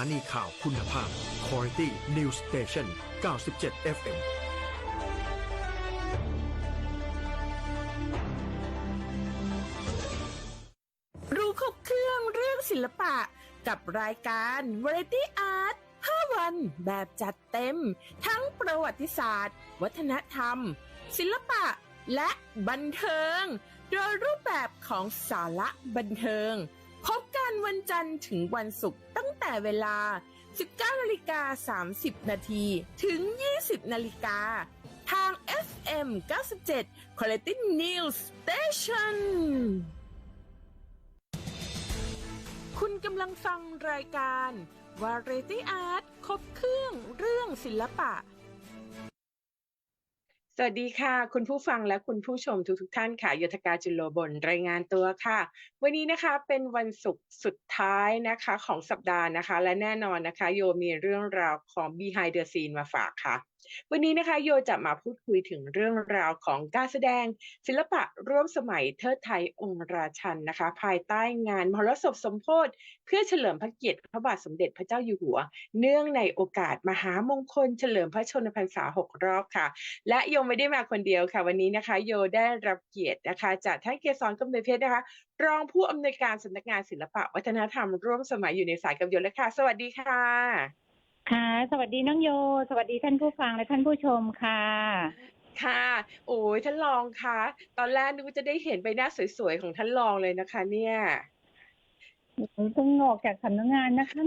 านีข่าวคุณภาพ Quality News Station 97 FM รู้ครบเครื่องเรื่องศิลปะกับรายการ Variety Art 5 วันแบบจัดเต็ม ทั้งประวัติศาสตร์ วัฒนธรรม ศิลปะและบันเทิง โดยรูปแบบของสาระบันเทิง พบกันวันจันทร์ถึงวันศุกร์ตั้งแต่เวลา 19นาฬิกา30 นาทีถึง 20นาฬิกาทาง FM 97 Quality News Station คุณกำลังฟังรายการ Variety Art ครบเครื่องเรื่องศิลปะ สวัสดีค่ะ คุณผู้ฟังและคุณผู้ชมทุกทท่านค่ะยธกาจุลโลบนรายงานตัวค่ะ วันนี้นะคะเป็นวันศุกร์สุดท้ายนะคะของสัปดาห์นะคะ และแน่นอนนะคะ โยมีเรื่องราวของ Behind the Scene มาฝากค่ะ วันนี้นะคะโยจะมาพูดคุยถึงเรื่องราวของการแสดง ศิลปะร่วมสมัยเทิดไทยองค์ราชันนะคะ ภายใต้งานมหรสพสมโพธิเพื่อเฉลิมพระเกียรติพระบาทสมเด็จพระเจ้าอยู่หัว เนื่องในโอกาสมหามงคล เฉลิมพระชนมพรรษาหกรอบค่ะ และโยไม่ได้มาคนเดียวค่ะ วันนี้นะคะ โยได้รับเกียรตินะคะ จากท่านเกษรกำเนิดเพชรนะคะ รองผู้อำนวยการสำนักงานศิลปะวัฒนธรรมร่วมสมัยอยู่ในสายกับโยแล้วค่ะ สวัสดีค่ะ สวัสดีน้องโย สวัสดีท่านผู้ฟังและท่านผู้ชมค่ะค่ะ โอ้ยท่านรองคะ ตอนแรกนึกว่าจะได้เห็นใบหน้าสวยๆของท่านรองเลยนะคะ เนี่ยเพิ่งออกจากสำนักงานนะคะ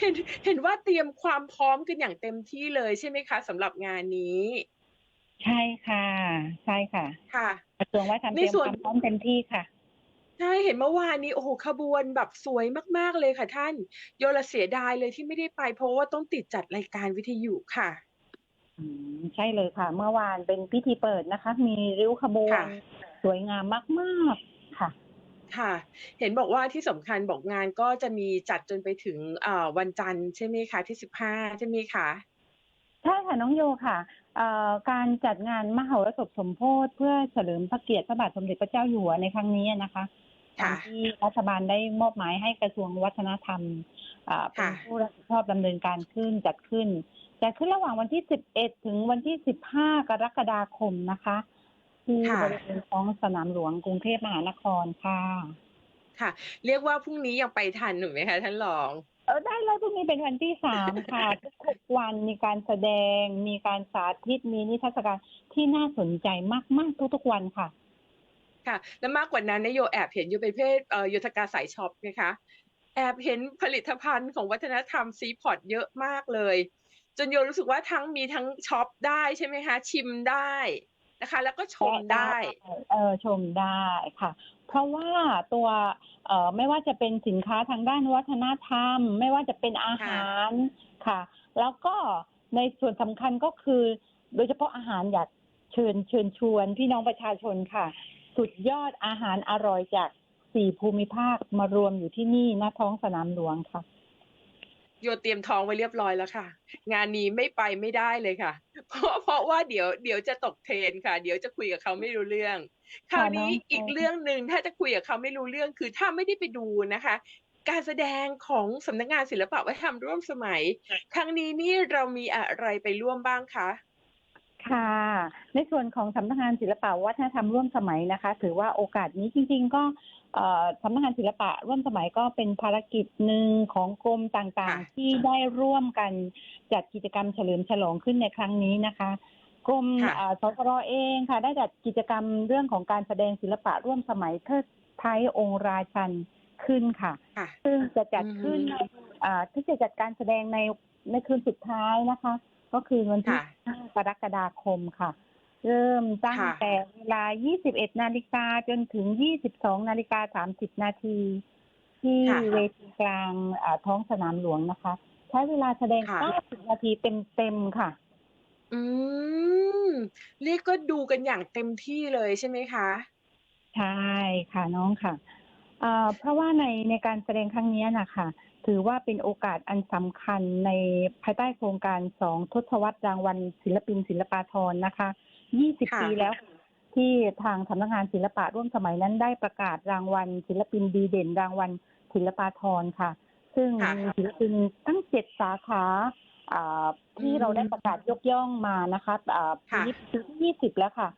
เห็นเห็นว่าเตรียมความพร้อมกันอย่างเต็มที่เลยใช่ไหมคะสำหรับงานนี้ ใช่ค่ะ ใช่ค่ะ ค่ะกระทรวงวัฒนธรรมในเตรียมส่คววนามพร้อมเต็มที่ค่ะ ใช่ เห็นเมื่อวานนี้ โอ้โหขบวนแบบสวยมาก ๆ เลยค่ะท่าน โยละเสียดายเลยที่ไม่ได้ไป เพราะว่าต้องติดจัดรายการวิทยุค่ะ อืม ใช่เลยค่ะ เมื่อวานเป็นพิธีเปิดนะคะ มีริ้วขบวนค่ะสวยงามมาก ๆ ค่ะ ค่ะ เห็นบอกว่าที่สำคัญ บอกงานก็จะมีจัดจนไปถึงเอ่อวันจันทร์ใช่ไหมคะ ที่สิบห้าใช่ไหมคะ ใช่ค่ะ น้องโยค่ะ เอ่อ การจัดงานมหรสพสมโพธิเพื่อเฉลิมพระเกียรติพระบาทสมเด็จพระเจ้าอยู่หัวในครั้งนี้นะคะ ตาค่ะมที่รัฐบาลได้มอบหมายให้กระทรวงวัฒนธรรมอ่าเป็นค่ะผู้รับผิดชอบดำเนินการขึ้นจัดขึ้นจัดขึ้นระหว่างวันที่ 11 ถึงวันที่ 15 กรกฎาคมนะคะที่ค่ะบริเวณท้องสนามหลวงกรุงเทพมหานครค่ะ ค่ะ เรียกว่าพรุ่งนี้ยังไปทันหนูไหมคะท่านรองเออได้เลยพรุ่งนี้เป็นวันที่สามค่ะ ทุกๆวันมีการแสดง มีการสาธิตมีนิทรรศการที่น่าสนใจมาก ๆ ทุกๆวันค่ะ ค่ะ และมากกว่านั้นนโยแอบเห็นอยู่เป็นเพศเอ่อโยธกาสายช็อปนะคะ แอบเห็นผลิตภัณฑ์ของวัฒนธรรมซีพอร์ตเยอะมากเลย จนโยรู้สึกว่าทั้งมีทั้งช็อปได้ใช่ไหมคะชิมได้นะคะ แล้วก็ชมได้เออชมได้ค่ะ เพราะว่าตัวเออไม่ว่าจะเป็นสินค้าทางด้านวัฒนธรรม ไม่ว่าจะเป็นอาหารค่ะ แล้วก็ในส่วนสำคัญก็คือ โดยเฉพาะอาหารอยากเชิญเชิญชวนพี่น้องประชาชนค่ะ สุดยอดอาหารอร่อยจากสี่ภูมิภาคมารวมอยู่ที่นี่หน้าท้องสนามหลวงค่ะโยเตรียมท้องไว้เรียบร้อยแล้วค่ะ งานนี้ไม่ไปไม่ได้เลยค่ะ เพราะเพราะว่าเดี๋ยวเดี๋ยวจะตกเทรนค่ะ เดี๋ยวจะคุยกับเขาไม่รู้เรื่อง คราวนี้น้องอีกเรื่องหนึ่งถ้าจะคุยกับเขาไม่รู้เรื่องคือถ้าไม่ได้ไปดูนะคะ การแสดงของสำนักงานศิลปะวัฒนธรรมร่วมสมัย ครั้งนี้นี่เรามีอะไรไปร่วมบ้างคะ ค่ะ ในส่วนของสำนักงานศิลปะวัฒนธรรมร่วมสมัยนะคะ ถือว่าโอกาสนี้จริง ๆ ก็เอ่อสำนักงานศิลปะร่วมสมัยก็เป็นภารกิจหนึ่งของกรมต่างค่ะๆที่ได้ร่วมกันจัดกิจกรรมเฉลิมฉลองขึ้นในครั้งนี้นะคะกรมค่ะเอ่อสกรเองค่ะ ได้จัดกิจกรรมเรื่องของการแสดงศิลปะร่วมสมัยเทิดไทยองค์ราชันขึ้นค่ะค่ะซึ่งจะจัดขึ้นอืมในอ่าที่จะจัดการแสดงในในคืนสุดท้ายนะคะ ก็คือวันที่ค่ะ5กรกฎาคมค่ะ เริ่มตั้งค่ะแต่เวลา 21 นาฬิกาจนถึง 22 นาฬิกา 30 นาที ที่ค่ะเวทีกลางอ่าท้องสนามหลวงนะคะ ใช้เวลาแสดงค่ะ90 นาทีเต็มๆค่ะ อืม เรียกก็ดูกันอย่างเต็มที่เลยใช่ไหมคะ ใช่ค่ะน้องค่ะเอ่อเพราะว่าในในการแสดงครั้งนี้นะคะ ถือว่าเป็นโอกาสอันสำคัญในภายใต้โครงการสองทศวรรษรางวัลศิลปินศิลปาธรนะคะ 20ค่ะปีแล้วที่ทางสำนักงานศิลปะร่วมสมัยนั้นได้ประกาศรางวัล ศิลปินดีเด่น รางวัลศิลปาธรค่ะ ซึ่งค่ะมีศิลปินตั้งเจ็ดสาขาอ่าที่อืมเราได้ประกาศยกย่องมานะคะอ่าปีค่ะนี้ปีที่ยี่สิบแล้วค่ะ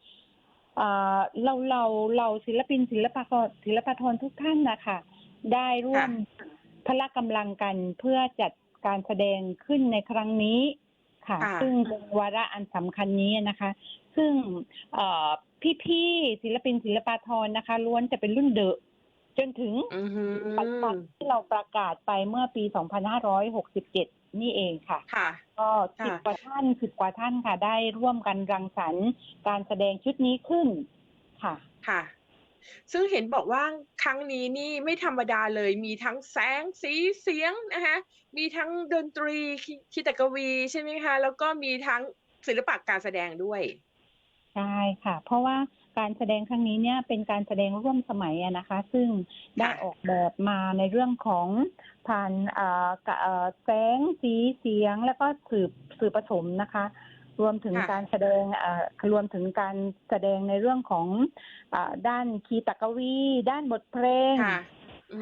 อ่าเราเราเราศิลปินศิลปากรศิลปากรทุกท่านนะคะ ได้ร่วม พละกำลังกันเพื่อจัดการแสดงขึ้นในครั้งนี้ค่ะ ค่ะ ซึ่งเป็นวาระอันสำคัญนี้นะคะ ซึ่งเอ่อพี่ๆศิลปินศิลปากรนะคะ ล้วนจะเป็นรุ่นเดอะจนถึงอือหือปัจจุบันที่เราประกาศไปเมื่อปี 2567 นี่เองค่ะ ค่ะ ก็สิบค่ะ กว่าท่านสิบกว่าท่านค่ะ ได้ร่วมกันรังสรรค์การแสดงชุดนี้ขึ้นค่ะ ค่ะ ซึ่งเห็นบอกว่าครั้งนี้นี่ไม่ธรรมดาเลย มีทั้งแสงสีเสียงนะคะมีทั้งดนตรีคิคิตกวีใช่ไหมคะ แล้วก็มีทั้งศิลปะการแสดงด้วยใช่ค่ะ เพราะว่าการแสดงครั้งนี้เนี่ยเป็นการแสดงร่วมสมัยอะนะคะ ซึ่งได้ค่ะออกแบบมาในเรื่องของผ่านเอ่อกะเอ่อแสงสีเสียง แล้วก็สื่อสื่อผสมนะคะ รวมถึงค่ะการแสดงเอ่อรวมถึงการแสดงในเรื่องของอาด้านคีตกวี ด้านบทเพลงค่ะ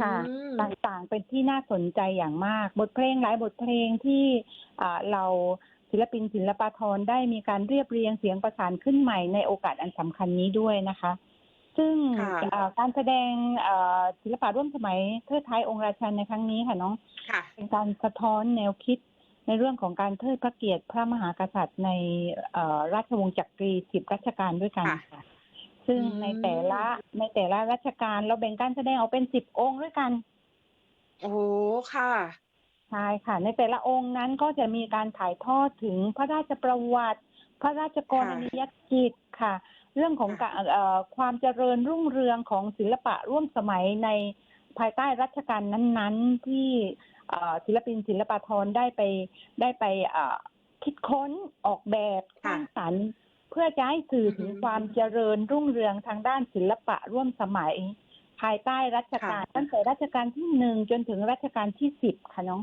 ค่ะอืมต่างๆเป็นที่น่าสนใจอย่างมาก บทเพลงหลายบทเพลงที่อ่าเราศิลปินศิลปาทรได้มีการเรียบเรียงเสียงประสานขึ้นใหม่ในโอกาสอันสำคัญนี้ด้วยนะคะ ซึ่งค่ะอ่าการแสดงอ่าศิลปะร่วมสมัยเทิดท้ายองค์ราชันในครั้งนี้ค่ะน้องค่ะเป็นการสะท้อนแนวคิด ในเรื่องของการเทิดพระเกียรติพระมหากษัตริย์ในเอ่อราชวงศ์จักรีสิบรัชกาลด้วยกันค่ะค่ะซึ่งอืมในแต่ละในแต่ละรัชกาลเราแบ่งการแสดงออกเป็นสิบองค์ด้วยกัน โอ้ค่ะใช่ค่ะ ในแต่ละองค์นั้นก็จะมีการถ่ายทอดถึงพระราชประวัติ พระราชกรณียกิจค่ะ เรื่องของการเอ่อความเจริญรุ่งเรืองของศิลปะร่วมสมัยในภายใต้รัชกาลนั้น ๆ ที่เอ่อ ศิลปินศิลปาทรได้ไปได้ไปเอ่อคิดค้นออกแบบสค่ะร้างสรรค์เพื่อจะให้สื่อถึงอือฮึความเจริญรุ่งเรืองทางด้านศิลปะร่วมสมัย ภายใต้รัชกาลค่ะตั้งแต่รัชกาลที่หนึ่งจนถึงรัชกาลที่สิบค่ะน้อง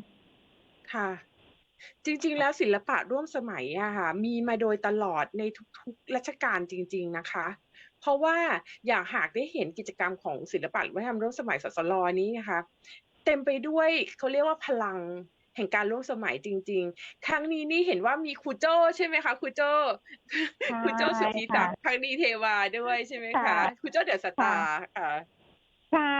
ค่ะ จริง ๆ แล้วศิลปะร่วมสมัยอะค่ะ มีมาโดยตลอดในทุกๆรัชกาลจริง ๆ นะคะเพราะว่าอยากหากได้เห็นกิจกรรมของศิลปะวัฒนธรรมร่วมสมัยสสลนี้นะคะ เต็มไปด้วยเขาเรียกว่าพลังแห่งการร่วมสมัยจริง ๆ ครั้งนี้นี่เห็นว่ามีครูโจ้ใช่ไหมคะครูโจ้ใช่ครูโจ้สุทธิศักดิ์ค่ะพักดีเทวาด้วยใช่ไหมค่ะคะครูโจ้เดอะสตาร์ค่ะใช่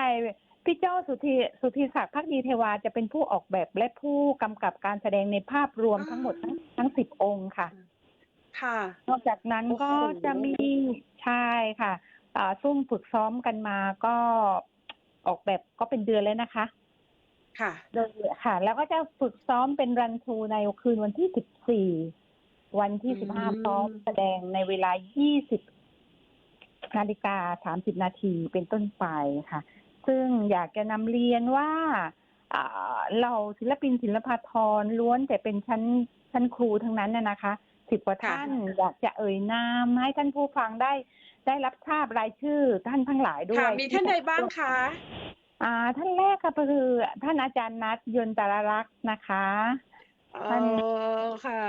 พี่เจ้าสุธีสุธีศักดิ์พักดีเทวาจะเป็นผู้ออกแบบและผู้กำกับการแสดงในภาพรวมอ่าทั้งหมดทั้งทั้งสิบองค์ค่ะ ค่ะ นอกจากนั้นโอ้โหก็จะมีใช่ค่ะอ่าซุ่มฝึกซ้อมกันมาก็ออกแบบก็เป็นเดือนแล้วนะคะ ค่ะโดยค่ะ แล้วก็จะฝึกซ้อมเป็นรันทรูในคืนวันที่สิบสี่วันที่อืสิบห้ามซ้อมแสดงในเวลายี่สิบนาฬิกาสามสิบนาทีเป็นต้นไปค่ะ ซึ่งอยากจะนำเรียนว่าอ่าเราศิลปินศิลปาทรล้วนแต่เป็นชั้นชั้นครูทั้งนั้นน่ะนะคะสิบกว่าค่ะท่านอยากจะเอ่ยนามให้ท่านผู้ฟังได้ได้รับทราบรายชื่อท่านทั้งหลายด้วค่ะยมีท่านใดบ้างคะอ่า ท่านแรกก็คือท่านอาจารย์นัทยนตรรักษ์นะคะอ๋ท่านอค่ะ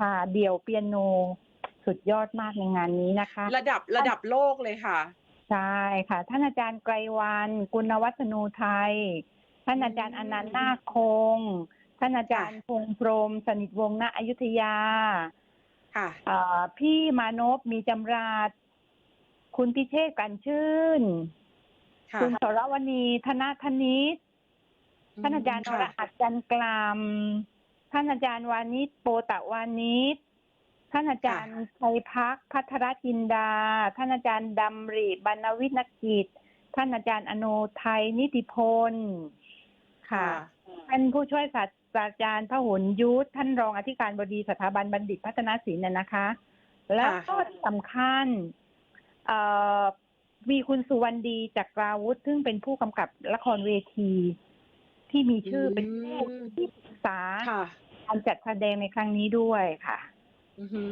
ค่ะ เดี่ยวเปียโนสุดยอดมากในงานนี้นะคะ ระดับระดับโลกเลยค่ะ ใช่ค่ะ ท่านอาจารย์ไกรวันกุณวัฒนูไทย ท่านอาจารย์อือมนันต์นาคคง ท่านอาจารย์พงษ์พรหมสนิทวงศ์ณอยุธยาค่ะอ่าพี่มานพมีจำราดคุณพิเชษกันชื่น ค่ะคุณสรวณีธนธนิตท่านอาจารย์นค่ะรหัสจันทร์กลามท่านอาจารย์วานิชโปตะวานิชท่านอาจารย์ชัยพักพัทรจินดา ท่านอาจารย์ดำริบรรณวินกิจ ท่านอาจารย์อโนไทยนิติพลค่ะ ท่านผู้ช่วยศาสตราจารย์พหลยุทธท่านรองอธิการบดีสถาบันบัณฑิตพัฒนาศิลป์น่ะนะคะ แล้วก็ที่สำคัญเอ่อ มีคุณสุวรรณดีจากกราวุธ ซึ่งเป็นผู้กำกับละครเวที ที่มีชื่อเป็นผู้อืมที่ปรึกษาค่ะการจัดแสดงในครั้งนี้ด้วยค่ะอือหือ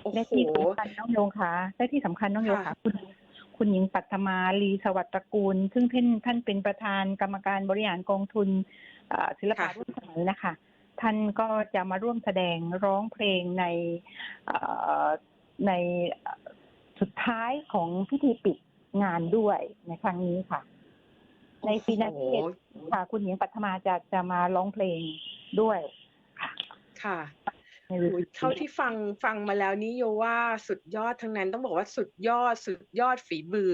โอ้และโหที่สำคัญน้องโยงค่ะและที่สำคัญน้องโยงค่ะค่ะคุณคุณหญิงปัทมาลีสวัสดิ์ตระกูล ซึ่งท่านท่านเป็นประธานกรรมการบริหารกองทุนเอ่อศิลปะร่วมสมัยนะคะ ท่านก็จะมาร่วมแสดงร้องเพลงในเอ่อในเอ่อสุดท้ายของพิธีปิด งานด้วยในครั้งนี้ค่ะ ในปีนั้นโอ้โหค่ะ คุณหญิงปัทมาจะจะมาร้องเพลงด้วยค่ะในเวโอ้ยทีเท่าที่ฟังฟังมาแล้วนี่โยว่าสุดยอดทั้งนั้นต้องบอกว่าสุดยอดสุดยอดฝีมือ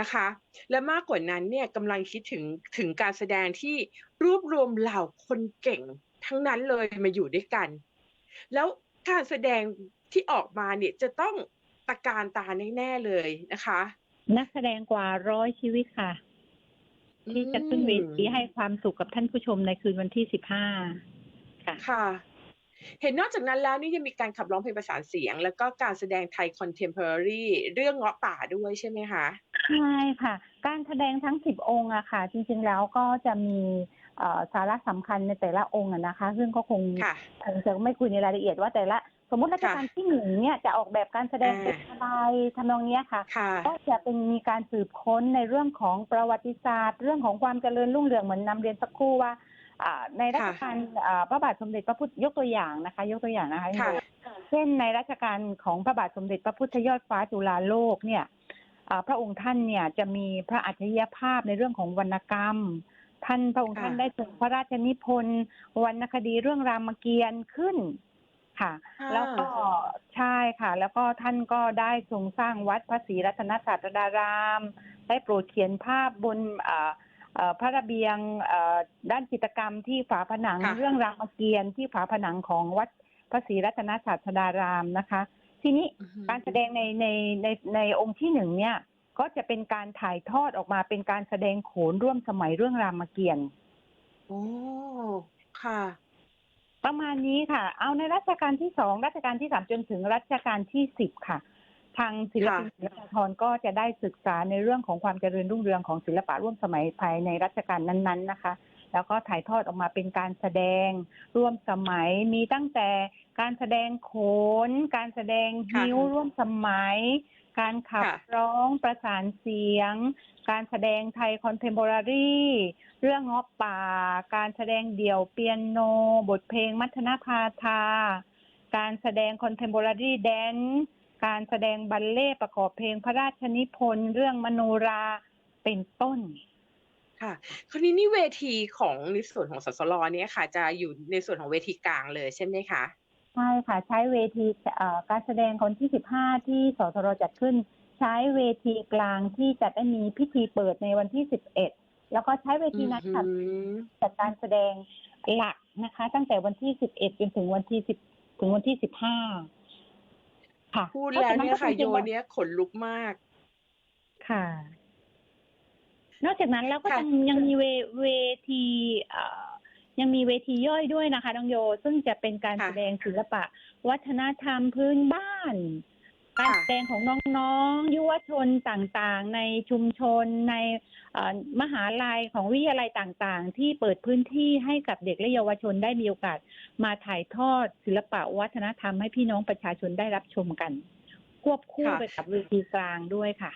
นะคะ และมากกว่านั้นเนี่ยกำลังคิดถึงถึงการแสดงที่รวบรวมเหล่าคนเก่งทั้งนั้นเลยมาอยู่ด้วยกัน แล้วการแสดงที่ออกมาเนี่ยจะต้องตะการตาแน่ๆเลยนะคะ นักแสดงกว่าร้อยชีวิตค่ะ ที่จะขึ้นเวทีให้ความสุขกับท่านผู้ชมในคืนวันที่สิบห้าค่ะค่ะ เห็นนอกจากนั้นแล้วนี่ยังมีการขับร้องเพลงประสานเสียง แล้วก็การแสดงไทยคอนเทม p o r a r y เรื่องเงาะป่าด้วยใช่ไหมคะใช่ค่ะ การแสดงทั้งสิบองค์อะค่ะ จริง ๆแล้วก็จะมีเอ่อสาระสำคัญในแต่ละองค์อะนะคะ ซึ่งก็คงค่ะคงจะไม่คุยในรายละเอียดว่าแต่ละ สมมติรัชกาลที่หนึ่งเนี่ยจะออกแบบการแสดงอ่าเป็นอะไรทำนองเนี้ยค่ะค่ะ ก็จะเป็นมีการสืบค้นในเรื่องของประวัติศาสตร์ เรื่องของความเจริญรุ่งเรืองเหมือนนำเรียนสักครู่ว่าอ่าในรัชกาลอ่าพระบาทสมเด็จพระพุทธยกตัวอย่างนะคะ ยกตัวอย่างนะคะค่ะเช่นในรัชกาลของพระบาทสมเด็จพระพุทธยอดฟ้าจุฬาโลกเนี่ยอ่าพระองค์ท่านเนี่ยจะมีพระอัจฉริยภาพในเรื่องของวรรณกรรม ท่านพระองค์ค่ะท่านได้ส่งพระราชนิพนธ์วรรณคดีเรื่องรามเกียรติ์ขึ้น ค่ะค่ะ แล้วก็ใช่ค่ะ แล้วก็ท่านก็ได้ทรงสร้างวัดพระศรีรัตนศาสดาราม ได้โปรดเขียนภาพบนอ่าเอ่อพระระเบียงเอ่อด้านจิตรกรรมที่ฝาผนังค่ะเรื่องรามเกียรติ์ที่ฝาผนังของวัดพระศรีรัตนศาสดารามนะคะ ทีนี้อือฮึการแสดงในในในในองค์ที่หนึ่งเนี่ย ก็จะเป็นการถ่ายทอดออกมาเป็นการแสดงโขนร่วมสมัยเรื่องรามเกียรติ์โอ้ค่ะ ประมาณนี้ค่ะ เอาในรัชกาลที่สองรัชกาลที่สามจนถึงรัชกาลที่สิบค่ะ ทางศิลปินค่ะศิลปากรก็จะได้ศึกษาในเรื่องของความเจริญรุ่งเรืองของศิลปะร่วมสมัยภายในรัชกาลนั้น ๆ นะคะ แล้วก็ถ่ายทอดออกมาเป็นการแสดง ร่วมสมัยมีตั้งแต่การแสดงโขน การแสดงค่ะฮิ้วร่วมสมัย การขับค่ะร้องประสานเสียง การแสดงไทยคอนเทม p o r a r y เรื่องเงาะป่า การแสดงเดี่ยวเปียโน บทเพลงมัทนาพาทา การแสดงคอนเทม p o r a r y แดนการแสดงบัลเล่ต์ประกอบเพลงพระราชนิพนธ์เรื่องมโนราเป็นต้นค่ะ คราวนี้นี่เวทีของในส่วนของสสลเนี่ยค่ะ จะอยู่ในส่วนของเวทีกลางเลยใช่ไหมคะ ใช่ค่ะใช้เวทีเอ่อการแสดงคนที่ 15 ที่สสรจัดขึ้น ใช้เวทีกลางที่จะได้มีพิธีเปิดในวันที่ 11 แล้วก็ใช้เวทีนั้นค่ะอืมจัดการแสดงหลักนะคะ ตั้งแต่วันที่ 11 จนถึงวันที่ 10 ถึงวันที่ 15 ค่ะพูดแล้วเนี่ยค่ะพราฉโยก็จริงๆเนี่ยขนลุกมาก ค่ะ นอกจากนั้นแล้วก็ค่ะยังยังมีเวเวทีเอ่อ ยังมีเวทีย่อยด้วยนะคะน้องโย ซึ่งจะเป็นการค่ะ แสดงศิลปะ วัฒนธรรมพื้นบ้าน การค่ะแสดงของน้องๆ ยุวชนต่างๆ ในชุมชนในเอ่อมหาลัยของวิทยาลัยต่างๆ ที่เปิดพื้นที่ให้กับเด็กและเยาวชนได้มีโอกาส มาถ่ายทอดศิลปะวัฒนธรรมให้พี่น้องประชาชนได้รับชมกัน ควบคู่ค่ะ ไปกับเวทีกลางด้วยค่ะ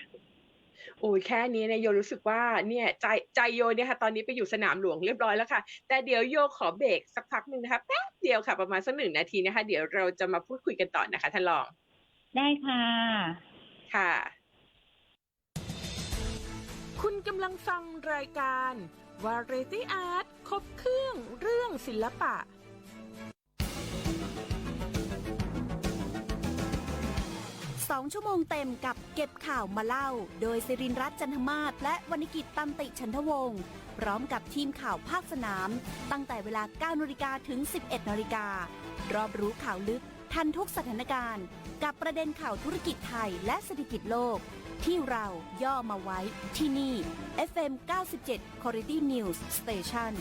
โอ้ยแค่นี้เนี่ยโยรู้สึกว่าเนี่ยใจใจโยเนี่ยค่ะตอนนี้ไปอยู่สนามหลวงเรียบร้อยแล้วค่ะ แต่เดี๋ยวโยขอเบรกสักพักหนึ่งนะคะแป๊บเดียวค่ะประมาณสักหนึ่งนาทีนะคะ เดี๋ยวเราจะมาพูดคุยกันต่อนะคะท่านรอง ได้ค่ะ ค่ะ คุณกำลังฟังรายการ Variety Art ครบเครื่องเรื่องศิลปะ สองชั่วโมงเต็มกับเก็บข่าวมาเล่า โดยสิรินรัตน์จันทมาศและวรรณกิจตันติชันทวงศ์พร้อมกับทีมข่าวภาคสนาม ตั้งแต่เวลา 9นาฬิกาถึง 11นาฬิการอบรู้ข่าวลึกทันทุกสถานการณ์ กับประเด็นข่าวธุรกิจไทยและเศรษฐกิจโลก ที่เราย่อมาไว้ที่นี่ FM 97 Quality News Station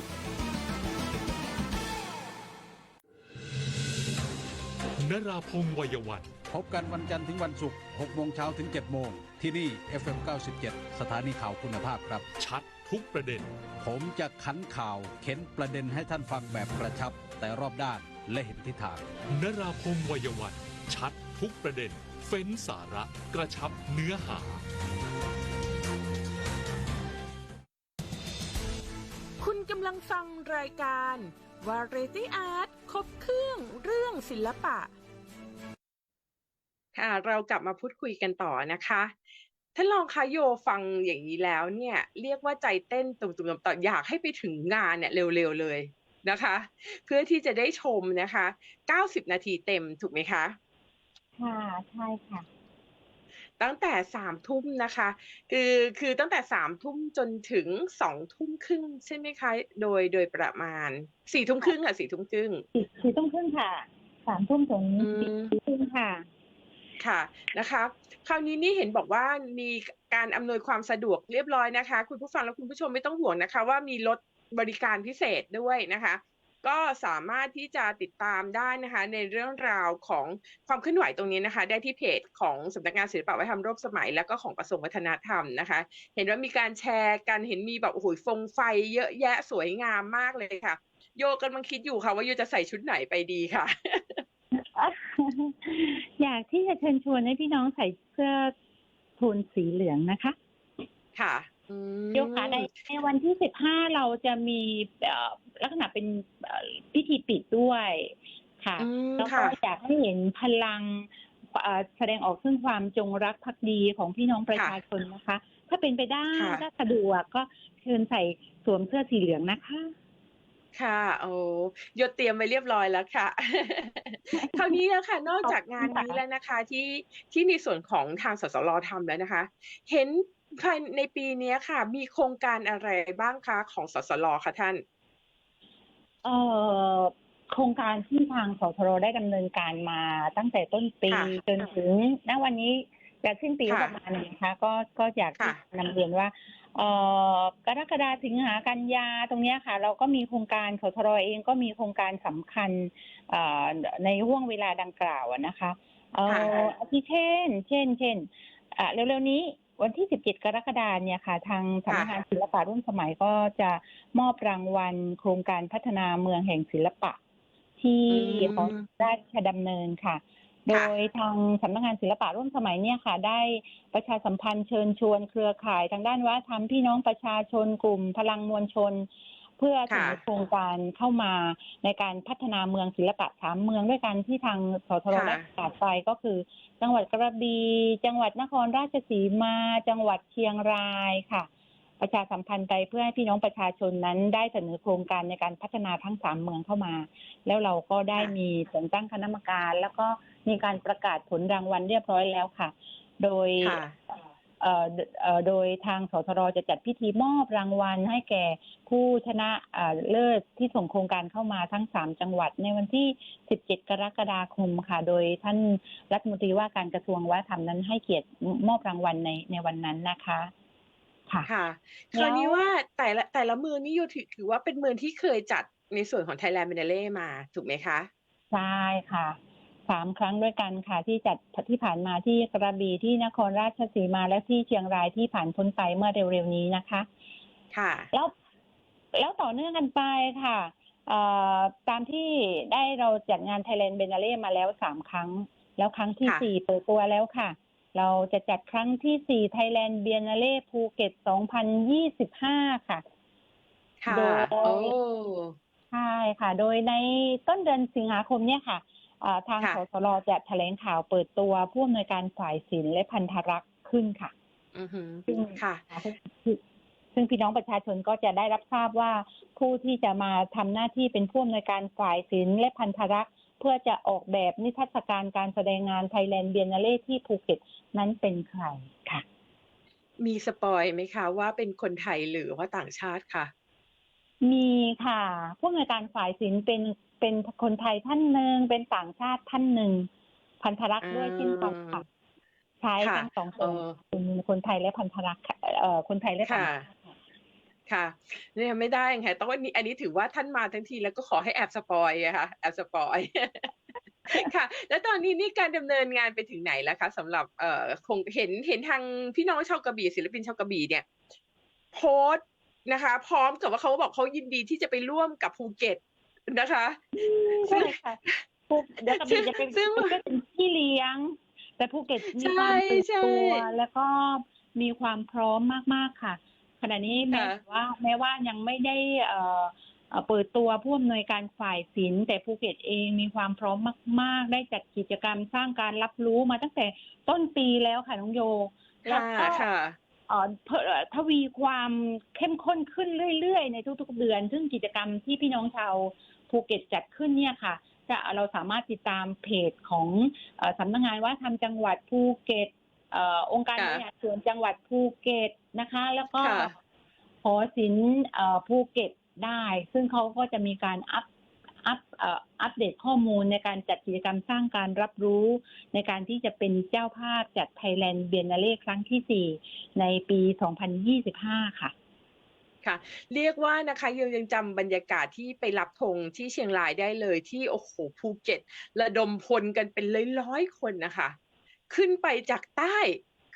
นราพงศ์วัยวัน พบกันวันจันทร์ถึงวันศุกร์6โมงเช้าถึง 7 โมง ที่นี่ FM 97 สถานีข่าวคุณภาพครับ ชัดทุกประเด็น ผมจะขันข่าวเข็นประเด็นให้ท่านฟังแบบกระชับ แต่รอบด้านและเห็นทิศทางนราพงศ์วัยวันชัดทุกประเด็น เฟ้นสาระกระชับเนื้อหา คุณกำลังฟังรายการ Variety Art ครบเครื่องเรื่องศิลปะ ค่ะเรากลับมาพูดคุยกันต่อนะคะท่านรองคะโยฟังอย่างนี้แล้วเนี่ย เรียกว่าใจเต้นตุ่มๆต่อมๆอยากให้ไปถึงงานเนี่ยเร็วๆเลยนะคะ เพื่อที่จะได้ชมนะคะ 90 นาทีเต็มถูกไหมคะ ค่ะใช่ค่ะ ตั้งแต่สามทุ่มนะคะ คือคือตั้งแต่สามทุ่มจนถึงสองทุ่มครึ่งใช่ไหมคะ โดยโดยประมาณสี่ทุ่มครึ่งค่ะสี่ทุ่มครึ่งสี่สี่ทุ่มครึ่งค่ะสามทุ่มถึงอืมสี่ทุ่มค่ะ ค่ะนะคะคราวนี้นี่เห็นบอกว่ามีการอำนวยความสะดวกเรียบร้อยนะคะ คุณผู้ฟังและคุณผู้ชมไม่ต้องห่วงนะคะ ว่ามีรถบริการพิเศษด้วยนะคะ ก็สามารถที่จะติดตามได้นะคะ ในเรื่องราวของความเคลื่อนไหวตรงนี้นะคะ ได้ที่เพจของสำนักงานศิลปวัฒนธรรมร่วมสมัย แล้วก็ของกระทรวงวัฒนธรรมนะคะ เห็นว่ามีการแชร์กันเห็นมีแบบโอ้โหฟงไฟเยอะแยะสวยงามมากเลยค่ะ โยกำลังคิดอยู่ค่ะ ว่าโยจะใส่ชุดไหนไปดีค่ะ อยากที่จะเชิญชวนให้พี่น้องใส่เสื้อโทนสีเหลืองนะคะ ค่ะอืมโยคะในในวันที่สิบห้าเราจะมีเอ่อลักษณะเป็นเอ่อพิธีปิดด้วยค่ะอืมแล้วก็ค่ะอยากให้เห็นพลังเอ่อแสดงออกซึ่งความจงรักภักดีของพี่น้องประชาชนนะคะ ถ้าเป็นไปได้ค่ะถ้าสะดวกก็เชิญใส่สวมเสื้อสีเหลืองนะคะ ค่ะ โอ้โยเตรียมไว้เรียบร้อยแล้วค่ะ คราวนี้แล้วค่ะ นอกจากงานนี้แล้วนะคะ ที่ที่ในส่วนของทางสสรทำแล้วนะคะ เห็นภายในปีนี้ค่ะ มีโครงการอะไรบ้างคะของสสรคะท่าน เอ่อโครงการที่ทางสทรได้ดำเนินการมาตั้งแต่ต้นปีค่ะจนถึงณวันนี้จะสิ้นปีค่ะประมาณนึงนะคะ ก็ก็อยากที่ค่ะจะนำเรียนว่าเอ่อ กรกฎาสิงหากันยาตรงเนี้ยค่ะ เราก็มีโครงการสทรเองก็มีโครงการสำคัญเอ่อในห่วงเวลาดังกล่าวอะนะคะเอ่ออาทิเช่น เช่น เช่นอะเร็วๆนี้วันที่ 17 กรกฎาเนี่ยค่ะ ทางสำนักงานศิลปะร่วมสมัยก็จะมอบรางวัลโครงการพัฒนาเมืองแห่งศิลปะ ที่อืมของราชดำเนินค่ะ โดยทางสำนักงานศิลปะร่วมสมัยเนี่ยค่ะ ได้ประชาสัมพันธ์เชิญชวนเครือข่ายทางด้านวัฒนธรรมพี่น้องประชาชนกลุ่มพลังมวลชน เพื่อเสนอโครงการเข้ามาในการพัฒนาเมืองศิลปะสามเมืองด้วยกันที่ทางสทรค่ะได้ประกาศไปก็คือ จังหวัดกระบี่จังหวัดนครราชสีมา จังหวัดเชียงรายค่ะประชาสัมพันธ์ไปเพื่อให้พี่น้องประชาชนนั้นได้เสนอโครงการในการพัฒนาทั้งสามเมืองเข้ามา แล้วเราก็ได้มีแต่งตั้งคณะกรรมการ แล้วก็ มีการประกาศผลรางวัลเรียบร้อยแล้วค่ะ โดยค่ะเอ่อเอ่อโดยทางสทรจะจัดพิธีมอบรางวัลให้แก่ผู้ชนะอ่าเลิศที่ส่งโครงการเข้ามาทั้งสามจังหวัดในวันที่ 17 กรกฎาคมค่ะ โดยท่านรัฐมนตรีว่าการกระทรวงวัฒนธรรมนั้นให้เกียรติมอบรางวัลในในวันนั้นนะคะค่ะค่ะแล้ควราวนี้ว่าแต่ละแต่ละเมืองนี่โยถือถือว่าเป็นเมืองที่เคยจัดในส่วนของ Thailand b i e n n a l e มาถูกไหมคะ ใช่ค่ะ สามครั้งด้วยกันค่ะที่จัดที่ผ่านมาที่กระบี่ที่นครราชสีมาและที่เชียงรายที่ผ่านพ้นไปเมื่อเร็วๆนี้นะคะ ค่ะ แล้วแล้วต่อเนื่องกันไปค่ะเอ่อตามที่ได้เราจัดงาน Thailand b i e n n a l e มาแล้วสามครั้ง แล้วครั้งที่ค่ะสี่เปิดตัวแล้วค่ะ เราจะจัดครั้งที่สี่ Thailand b i e n n a l e ภูเก็ต 2025 ค่ะ ค่ะโดยโอ้ใช่ค่ะ โดยในต้นเดือนสิงหาคมเนี่ยค่ะอ่า ทางค่ะสสรจะแถลงข่าวเปิดตัวผู้อำนวยการฝ่ายศิลป์และพันธรักษ์ขึ้นค่ะอือหือซึ่งค่ะซึ่งซึ่งพี่น้องประชาชนก็จะได้รับทราบว่าผู้ที่จะมาทำหน้าที่เป็นผู้อำนวยการฝ่ายศิลป์และพันธรักษ์เพื่อจะออกแบบนิทรรศการการแสดงงานไทยแลนด์เบียนนาเล่ที่ภูเก็ตนั้นเป็นใครค่ะ มีสปอยไหมคะว่าเป็นคนไทยหรือว่าต่างชาติค่ะมีค่ะ ผู้อำนวยการฝ่ายศิลป์เป็น เป็นคนไทยท่านหนึ่งเป็นต่างชาติท่านหนึ่งพันธรักษ์ด้วยเช่นกันค่ะ ใช้ค่ะทั้งสองคเอนอเป็นคนไทยและพันธรักษ์ค่ะเอ่อคนไทยและต่างค่ะชาติค่ะค่ะเนี่ยไม่ได้ค่ะต้องวันนี้อันนี้ถือว่าท่านมาทั้งทีแล้วก็ขอให้แอบสปอยอะค่ะแอบสปอยค่ะ แล้วตอนนี้นี่การดำเนินงานไปถึงไหนแล้วคะสำหรับเอ่อคงเห็นเห็นทางพี่น้องชาวกระบี่ศิลปินชาวกระบี่เนี่ย โพสต์นะคะ พร้อมกับว่าเขาบอกเขายินดีที่จะไปร่วมกับภูเก็ต นะคะใช่ค่ะภูเดี๋ยวกระบี่จะเป็นซึ่ง ภูเก็ตเป็นพี่เลี้ยง แต่ภูเก็ตมีใช่ความตื่นใช่ตัว แล้วก็มีความพร้อมมากๆค่ะ ขณะนี้แม้ค่ะว่าแม้ว่ายังไม่ได้เอ่อเอ่อเปิดตัวผู้อำนวยการฝ่ายศิลป์แต่ภูเก็ตเองมีความพร้อมมาก ๆ ได้จัดกิจกรรมสร้างการรับรู้มาตั้งแต่ต้นปีแล้วค่ะน้องโยแล้วค่ะก็ ค่ะ เอ่อเพิ่มทวีความเข้มข้นขึ้นเรื่อยๆ ในทุกๆเดือน ซึ่งกิจกรรมที่พี่น้องชาว ภูเก็ตจัดขึ้นเนี่ยค่ะ จะเราสามารถติดตามเพจของเอ่อสำนักงานวัฒนธรรมจังหวัดภูเก็ตเอ่อองค์การบค่ะริหารส่วนจังหวัดภูเก็ตนะคะ แล้วก็ค่ะหอศิลป์เอ่อภูเก็ตได้ ซึ่งเขาก็จะมีการอัพอัพเอ่ออัปเดตข้อมูลในการจัดกิจกรรมสร้างการรับรู้ ในการที่จะเป็นเจ้าภาพจัดไทยแลนด์เบียนนาเล่ครั้งที่ 4 ในปี 2025 ค่ะ ค่ะ เรียกว่านะคะยังยังจำบรรยากาศที่ไปรับธงที่เชียงรายได้เลยที่โอ้โหภูเก็ต ระดมพลกันเป็นร้อยๆคนนะคะ ขึ้นไปจากใต้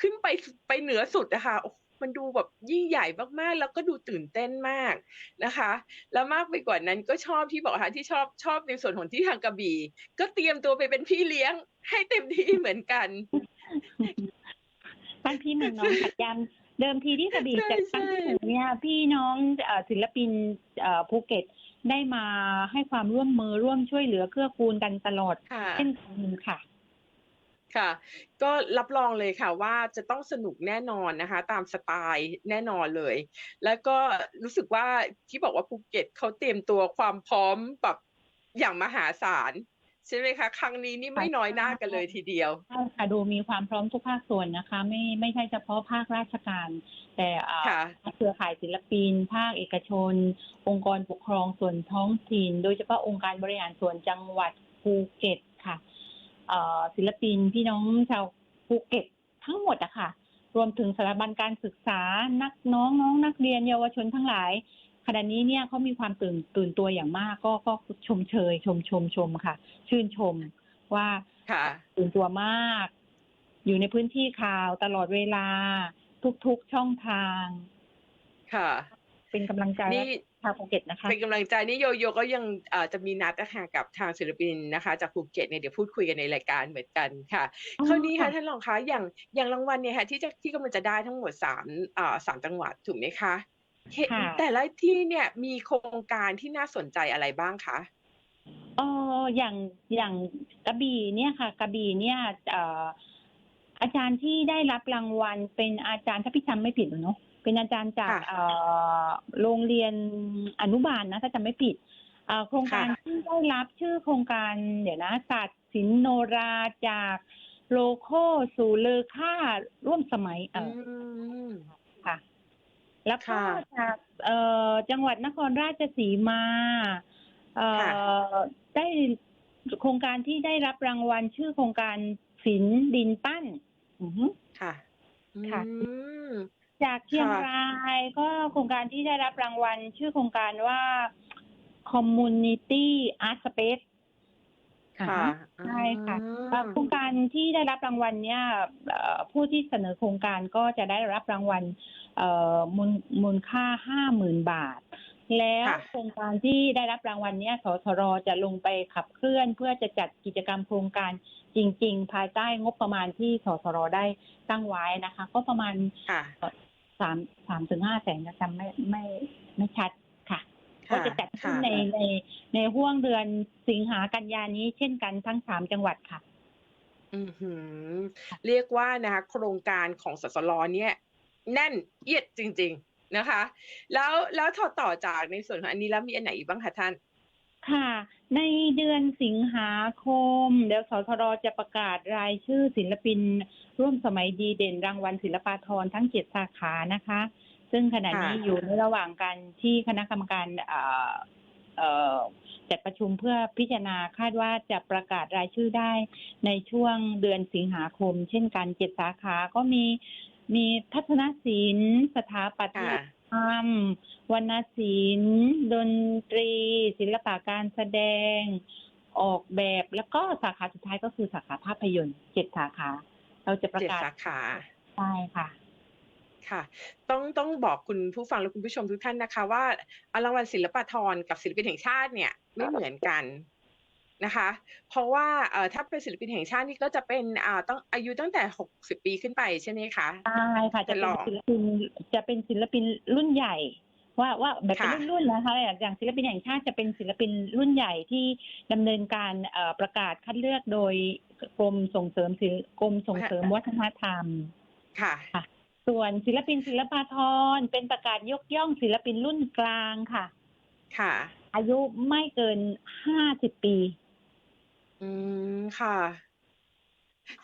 ขึ้นไปไปเหนือสุดนะคะมันดูแบบยิ่งใหญ่มากๆ แล้วก็ดูตื่นเต้นมากนะคะ แล้วมากไปกว่านั้นก็ชอบที่บอกค่ะที่ชอบชอบในส่วนของที่ทางกระบี่ ก็เตรียมตัวไปเป็นพี่เลี้ยงให้เต็มที่เหมือนกันบ้านพี่เมืองน้องขัดยาม เดิมทีที่กระบี่ใช่จัดครั้งที่ใช่หนึ่งเนี่ยพี่น้องเอ่อศิลปินเอ่อภูเก็ตได้มาให้ความร่วมมือร่วมช่วยเหลือเกื้อกูลกันตลอดค่ะเช่นกันค่ะค่ะก็รับรองเลยค่ะว่าจะต้องสนุกแน่นอนนะคะ ตามสไตล์แน่นอนเลย แล้วก็รู้สึกว่าที่บอกว่าภูเก็ตเขาเตรียมตัวความพร้อมแบบอย่างมหาศาล ใช่ไหมคะ ครั้งนี้นี่ไม่น้อยหน้ากันเลยทีเดียวใช่ค่ะดูมีความพร้อมทุกภาคส่วนนะคะ ไม่ไม่ใช่เฉพาะภาคราชการ แต่อ่าค่ะเครือข่ายศิลปิน ภาคเอกชน องค์กรปกครองส่วนท้องถิ่น โดยเฉพาะองค์การบริหารส่วนจังหวัดภูเก็ตค่ะเอ่อศิลปินพี่น้องชาวภูเก็ตทั้งหมดอะค่ะ รวมถึงสถาบันการศึกษานักน้องน้องนักเรียนเยาวชนทั้งหลาย ขณะนี้เนี่ยเขามีความตื่นตื่นตัวอย่างมาก ก็ก็ชมเชย ชมชมชมค่ะ ชื่นชมว่าค่ะตื่นตัวมาก อยู่ในพื้นที่ข่าวตลอดเวลา ทุกๆช่องทาง ค่ะ เป็นกำลังใจนี่ให้ชาวภูเก็ตนะคะเป็นกำลังใจนี่โยโยก็ยังเอ่อจะมีนัดนะคะกับทางศิลปินนะคะ จากภูเก็ตเนี่ยเดี๋ยวพูดคุยกันในรายการเหมือนกันค่ะอ๋อคราวนี้ค่ะค่ะท่านรองคะอย่างอย่างรางวัลเนี่ยค่ะที่จะที่กำลังจะได้ทั้งหมดสามอ่าสามจังหวัดถูกไหมคะเห็นค่ะ แต่ละที่เนี่ยมีโครงการที่น่าสนใจอะไรบ้างคะเอออย่างอย่างกระบี่เนี่ยค่ะ กระบี่เนี่ยเอ่ออาจารย์ที่ได้รับรางวัลเป็นอาจารย์ถ้าพี่จำไม่ผิดเนาะเป็นอาจารย์จากค่ะเอ่อโรงเรียนอนุบาลนะถ้าจำไม่ผิดเอ่อโครงการค่ะที่ได้รับชื่อโครงการเดี๋ยวนะศาสตร์ศิลป์โนราจากโลโคสู่เลอค่าร่วมสมัยเออือมค่ะ แล้วก็ค่ะจากเอ่อจังหวัดนครราชสีมาเอ่อค่ะได้โครงการที่ได้รับรางวัลชื่อโครงการศิลป์ดินปั้นอือฮึ ค่ะค่ะ อืม จากเชียงค่ะ รายก็โครงการที่ได้รับรางวัล ชื่อโครงการว่า Community Art Space ค่ะ ใช่ค่ะอืมเอ่อโครงการที่ได้รับรางวัลเนี่ยเอ่อผู้ที่เสนอโครงการก็จะได้รับรางวัลเอ่อมูลมูลค่าห้าหมื่นบาท แล้วค่ะโครงการที่ได้รับรางวัลเนี่ยสสรจะลงไปขับเคลื่อน เพื่อจะจัดกิจกรรมโครงการจริง ๆ ภายใต้งบประมาณที่สสรได้ตั้งไว้นะคะ ก็ประมาณค่ะสามสามถึงห้าแสนนะจำไม่ไม่ไม่ชัดค่ะค่ะ ก็จะจัดขึ้นค่ะในในในห่วงเดือนสิงหากันยานี้เช่นกันทั้งสามจังหวัดค่ะ อือหือ เรียกว่านะคะโครงการของสสลเนี่ย แน่นเอียดจริง ๆนะคะ แล้วแล้วต่อต่อจากในส่วนของอันนี้แล้วมีอันไหนอีกบ้างคะท่าน ค่ะ ในเดือนสิงหาคม เดี๋ยวสทรจะประกาศรายชื่อศิลปิน ร่วมสมัยดีเด่นรางวัลศิลปาธรทั้งเจ็ดสาขานะคะ ซึ่งขณะนี้ค่ะอยู่ในระหว่างการที่คณะกรรมการเอ่อเอ่อจัดประชุมเพื่อพิจารณาคาดว่าจะประกาศรายชื่อได้ในช่วงเดือนสิงหาคม เช่นกันเจ็ดสาขา ก็มีมีทัศนศิลป์สถาปัตยค่ะธรรมวรรณศิลป์ ดนตรี ศิลปะการแสดง ออกแบบแล้วก็สาขาสุดท้ายก็คือสาขาภาพยนตร์เจ็ดสาขา เราจะประเจ็ดกาศสาขาใช่ค่ะ ค่ะ ต้องต้องบอกคุณผู้ฟังและคุณผู้ชมทุกท่านนะคะ ว่าเอารางวัลศิลปาธรกับศิลปินแห่งชาติเนี่ยไม่เหมือนกันนะคะ เพราะว่าเอ่อถ้าเป็นศิลปินแห่งชาตินี่ก็จะเป็นอ่าต้องอายุตั้งแต่หกสิบปีขึ้นไปใช่ไหมคะใช่ค่ะจะจะลเป็นองศิลปินจะเป็นศิลปินรุ่นใหญ่ ว่าว่าแบบเป็นค่ะรุ่นๆนะคะอย่างศิลปินแห่งชาติจะเป็นศิลปินรุ่นใหญ่ที่ดำเนินการเอ่อประกาศคัดเลือกโดยกรมส่งเสริมศิลป์กรมส่งเสริมวัฒนธรรมค่ะ ส่วนศิลปินศิลปาธรเป็นประกาศยกย่องศิลปินรุ่นกลางค่ะ ค่ะ อายุไม่เกินห้าสิบปี อืมค่ะ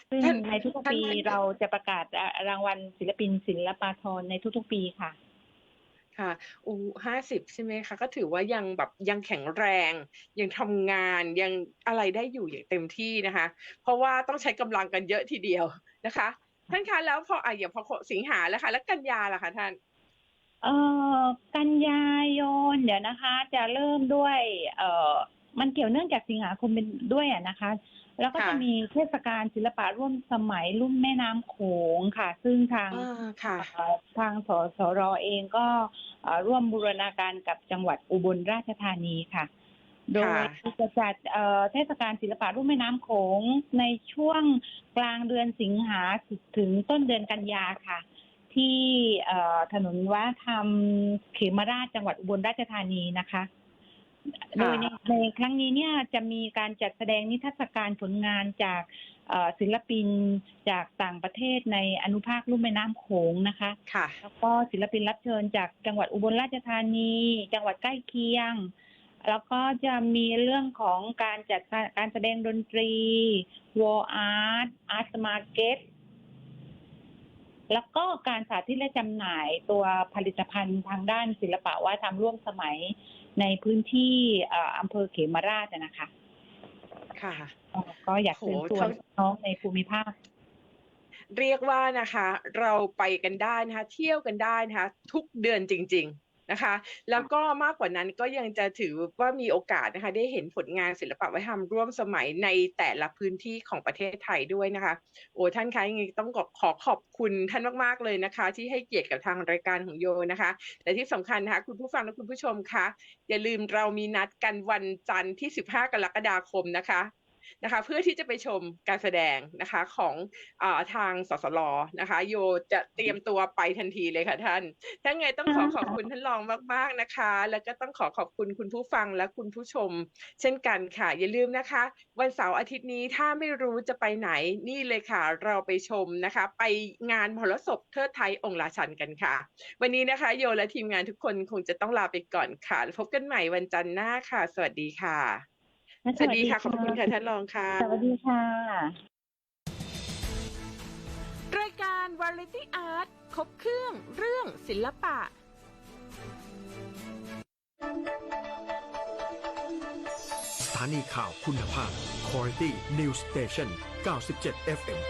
ซึ่งท่านในทุกท่านๆปีท่านเราจะประกาศอะรางวัลศิลปินศิลปาธรในทุกๆปีค่ะ ค่ะอูห้าสิบใช่ไหมคะ ก็ถือว่ายังแบบยังแข็งแรง ยังทำงานยังอะไรได้อยู่อย่างเต็มที่นะคะ เพราะว่าต้องใช้กำลังกันเยอะทีเดียวนะคะ ท่านคะแล้วพออะอย่างพอสิงหาแล้วค่ะ แล้วกันยาล่ะคะท่าน เอ่อกันยายนเดี๋ยวนะคะ จะเริ่มด้วย เอ่อมันเกี่ยวเนื่องจากสิงหาคมเป็นด้วยอะนะคะ แล้วก็ค่ะจะมีเทศกาลศิลปะร่วมสมัยลุ่มแม่น้ำโขงค่ะ ซึ่งทางอ่าค่ะเอ่อทางสสรเองก็เอ่อร่วมบูรณาการกับจังหวัดอุบลราชธานีค่ะ โดยค่ะจะจัดเอ่อเทศกาลศิลปะรุ่มแม่น้ำโขงในช่วงกลางเดือนสิงหาถึงต้นเดือนกันยาค่ะ ที่เอ่อถนนวัฒนธรรมเขมราชจังหวัดอุบลราชธานีนะคะ โดยในในครั้งนี้เนี่ยจะมีการจัดแสดงนิทรรศการผลงานจากเอ่อศิลปินจากต่างประเทศในอนุภาคลุ่มแม่น้ำโขงนะคะค่ะแล้วก็ศิลปินรับเชิญจากจังหวัดอุบลราชธานี จังหวัดใกล้เคียง แล้วก็จะมีเรื่องของการจัดการแสดงดนตรี วอลอาร์ต อาร์ตมาร์เก็ต แล้วก็การสาธิตและจำหน่ายตัวผลิตภัณฑ์ทางด้านศิลปะวัฒนธรรมร่วมสมัยในพื้นที่เอ่ออำเภอเขมราชอะนะคะ ค่ะ ก็อยากเชิญชวนน้องในภูมิภาคเรียกว่านะคะ เราไปกันได้นะคะ เที่ยวกันได้นะคะ ทุกเดือนจริง ๆ นะคะ แล้วก็มากกว่านั้นก็ยังจะถือว่ามีโอกาสนะคะ ได้เห็นผลงานศิลปะวัฒนธรรมร่วมสมัยในแต่ละพื้นที่ของประเทศไทยด้วยนะคะ โอ้ท่านคะยังไงต้องขอขอขอบคุณท่านมากๆเลยนะคะ ที่ให้เกียรติกับทางรายการของโยนะคะและที่สำคัญนะคะคุณผู้ฟังและคุณผู้ชมคะอย่าลืมเรามีนัดกันวันจันทร์ที่ 15 กรกฎาคมนะคะ นะคะเพื่อที่จะไปชมการแสดงนะคะของอาทางสสลนะคะโยจะเตรียมตัวไปทันทีเลยค่ะท่านถ้าไงต้องขอขอบคุณท่านรองมาก ๆนะคะ แล้วก็ต้องขอขอบคุณคุณผู้ฟังและคุณผู้ชม เช่นกันค่ะ อย่าลืมนะคะ วันเสาร์อาทิตย์นี้ถ้าไม่รู้จะไปไหนนี่เลยค่ะ เราไปชมนะคะ ไปงานมหรสพเทิดไทยองค์ราชันกันค่ะ วันนี้นะคะ โยและทีมงานทุกคนคงจะต้องลาไปก่อนค่ะแล้วพบกันใหม่วันจันทร์หน้าค่ะ สวัสดีค่ะ สวัสดีค่ะ ขอบคุณค่ะท่านรองค่ะ สวัสดีค่ะ รายการ Variety Art ครบเครื่องเรื่องศิลปะ สถานีข่าวคุณภาพ Quality News Station 97 FM